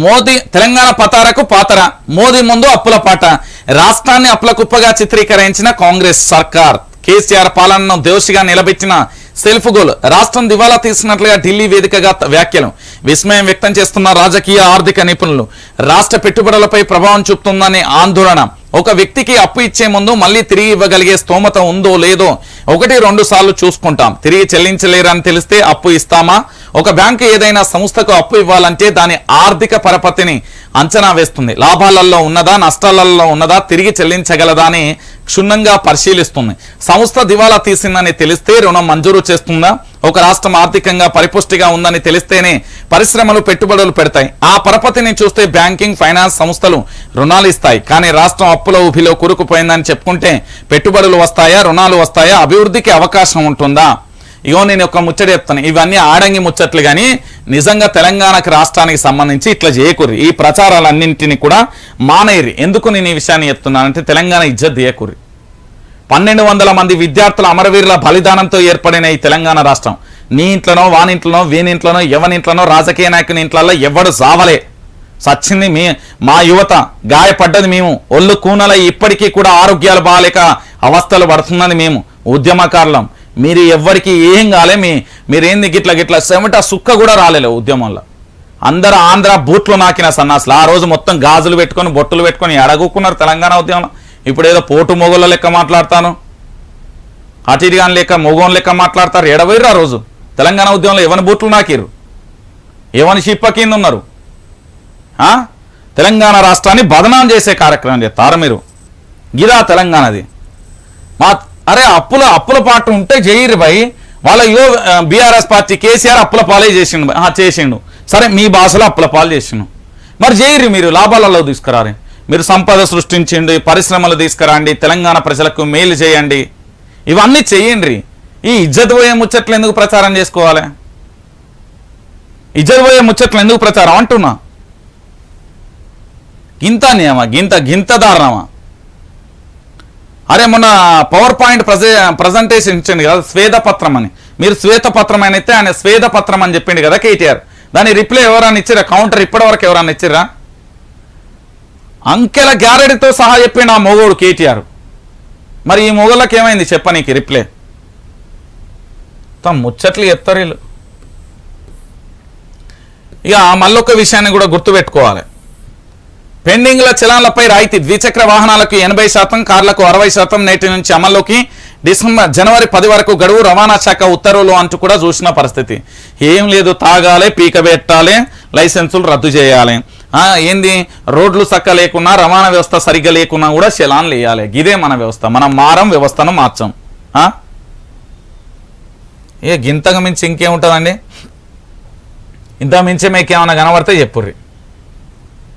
మోదీ తెలంగాణ పతారకు పాతర. మోదీ ముందు అప్పుల పాట. రాష్ట్రాన్ని అప్పుల కుప్పగా చిత్రీకరించిన కాంగ్రెస్ సర్కార్. కేసీఆర్ పాలనను దోషిగా నిలబెట్టిన సెల్ఫ్ గోల్. రాష్ట్రం దివాలా తీసినట్లుగా ఢిల్లీ వేదికగా వ్యాఖ్యలు. విస్మయం వ్యక్తం చేస్తున్న రాజకీయ ఆర్థిక నిపుణులు. రాష్ట్ర పెట్టుబడులపై ప్రభావం చూపుతుందనే ఆందోళన. ఒక వ్యక్తికి అప్పు ఇచ్చే ముందు మళ్ళీ తిరిగి ఇవ్వగలిగే స్తోమత ఉందో లేదో ఒకటి రెండు సార్లు చూసుకుంటాం. తిరిగి చెల్లించలేరని తెలిస్తే అప్పు ఇస్తామా? ఒక బ్యాంకు ఏదైనా సంస్థకు అప్పు ఇవ్వాలంటే దాని ఆర్థిక పరపతిని అంచనా వేస్తుంది. లాభాలలో ఉన్నదా నష్టాలలో ఉన్నదా తిరిగి చెల్లించగలదా అని క్షుణ్ణంగా పరిశీలిస్తుంది. సంస్థ దివాలా తీసిందని తెలిస్తే రుణం మంజూరు చేస్తుందా? ఒక రాష్ట్రం ఆర్థికంగా పరిపుష్టిగా ఉందని తెలిస్తేనే పరిశ్రమలు పెట్టుబడులు పెడతాయి. ఆ పరపతిని చూస్తే బ్యాంకింగ్ ఫైనాన్స్ సంస్థలు రుణాలు ఇస్తాయి. కానీ రాష్ట్రం అప్పుల ఊబిలో కూరుకుపోయిందని చెప్పుకుంటే పెట్టుబడులు వస్తాయా రుణాలు వస్తాయా అభివృద్ధికి అవకాశం ఉంటుందా? ఇగో నేను ఒక ముచ్చట చెప్తాను ఇవన్నీ ఆడంగి ముచ్చట్లు కానీ నిజంగా తెలంగాణకు రాష్ట్రానికి సంబంధించి ఇట్లా చేయకూరి ఈ ప్రచారాలన్నింటినీ కూడా మానేయరు ఎందుకు నేను ఈ విషయాన్ని చెప్తున్నానంటే తెలంగాణ ఇజ్జత్ చేయకూరి పన్నెండు వందల మంది విద్యార్థుల అమరవీరుల బలిదానంతో ఏర్పడిన ఈ తెలంగాణ రాష్ట్రం. నీ ఇంట్లోనో వానింట్లోనో వీనింట్లోనో ఎవనింట్లోనో రాజకీయ నాయకుని ఇంట్లలో ఎవడు సావలే. సచ్చింది మీ మా యువత గాయపడ్డది మేము. ఒళ్ళు కూనల ఇప్పటికీ కూడా ఆరోగ్యాలు బాగాలేక అవస్థలు పడుతున్నది మేము. ఉద్యమకారులం. మీరు ఎవ్వరికి ఏం కాలే మీ మీరేంది గిట్ల గిట్ల సెమట సుక్క కూడా రాలేదు ఉద్యమంలో. అందరు ఆంధ్ర బూట్లు నాకిన సన్నాసులు. ఆ రోజు మొత్తం గాజులు పెట్టుకొని బొట్టులు పెట్టుకొని ఎడగొక్కున్నారు తెలంగాణ ఉద్యమంలో. ఇప్పుడు ఏదో పోటు మొగోళ్ళ లెక్క మాట్లాడతాను. అటు ఇటు లెక్క మొగోన్ లెక్క మాట్లాడతారు. ఎడవైరు ఆ రోజు. తెలంగాణ ఉద్యమంలో ఎవరి బూట్లు నాకిరు ఎవరి షిప్ప కింద ఉన్నారు? తెలంగాణ రాష్ట్రాన్ని బదనాం చేసే కార్యక్రమం చేస్తారు మీరు. గిదా తెలంగాణది. మా అరే అప్పుల అప్పుల పాట ఉంటే జైరు భయ్. వాళ్ళ యో బీఆర్ఎస్ పార్టీ కేసీఆర్ అప్పుల పాలే చేసిండు ఆ, చేసిండు. సరే మీ భాషలో అప్పుల పాలు చేసిండు. మరి చేయరు మీరు లాభాలలో తీసుకురారు. మీరు సంపద సృష్టించండి పరిశ్రమలు తీసుకురండి తెలంగాణ ప్రజలకు మేలు చేయండి. ఇవన్నీ చేయండి ఈ ఇజ్జత్ పోయే ముచ్చట్లు ఎందుకు ప్రచారం చేసుకోవాలి? ఇజ్జత్ పోయే ముచ్చట్లు ఎందుకు ప్రచారం? అంటున్నా. గింత నియమ? గింత గింత దారుణమా అరే మొన్న పవర్ పాయింట్ ప్రజే ప్రజెంటేషన్ ఇచ్చింది కదా శ్వేతపత్రం అని. మీరు శ్వేతపత్రం అని అయితే ఆయన శ్వేతపత్రం అని చెప్పిండు కదా కేటీఆర్. దాని రిప్లై ఎవరైనా ఇచ్చిరా కౌంటర్ ఇప్పటివరకు ఎవరైనా ఇచ్చిరా అంకెల గ్యారెడీతో సహా చెప్పిండు ఆ మొగోడు కేటీఆర్. మరి ఈ మొగోళ్ళకి ఏమైంది చెప్పనీకి రిప్లై తమ ముచ్చట్లు చెప్తారు వీళ్ళు. ఇక మళ్ళొక విషయాన్ని కూడా గుర్తుపెట్టుకోవాలి. పెండింగ్ల చలాన్లపై రాయితీ ద్విచక్ర వాహనాలకు ఎనభై శాతం కార్లకు అరవై శాతం నేటి నుంచి అమల్లోకి డిసెంబర్ జనవరి పది వరకు గడువు రవాణా శాఖ ఉత్తర్వులు అంటూ కూడా చూసిన పరిస్థితి. ఏం లేదు తాగాలి పీకబెట్టాలి లైసెన్సులు రద్దు చేయాలి. ఏంది? రోడ్లు చక్క లేకున్నా రవాణా వ్యవస్థ సరిగ్గా లేకున్నా కూడా చలాన్లు వేయాలి. ఇదే మన వ్యవస్థ. మనం మారం వ్యవస్థను మార్చాం. ఏ గింతకు మించి ఇంకేముంటుందండి? ఇంత మించి మీకు ఏమైనా కనబడితే చెప్పుర్రి.